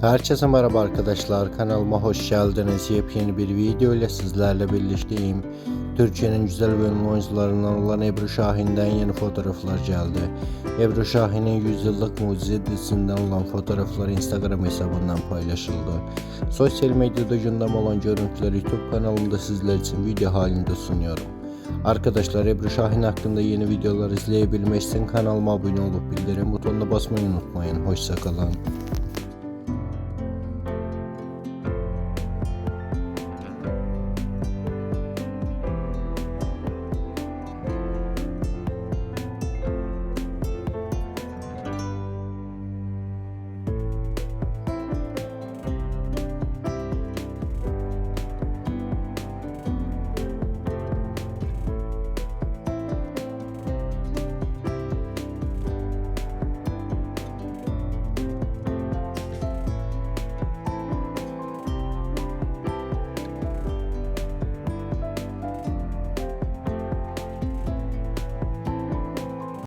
Herkese merhaba arkadaşlar kanalıma hoş geldiniz. Yepyeni bir video ile sizlerle birlikteyim. Türkiye'nin güzel ve ünlü oyuncularından olan Ebru Şahin'den yeni fotoğraflar geldi. Ebru Şahin'in 100 yıllık mucize dizisinden olan fotoğraflar Instagram hesabından paylaşıldı. Sosyal medyada gündem olan görüntüleri YouTube kanalımda sizler için video halinde sunuyorum. Arkadaşlar Ebru Şahin hakkında yeni videolar izleyebilmek için kanalıma abone olup bildirim butonuna basmayı unutmayın. Hoşçakalın.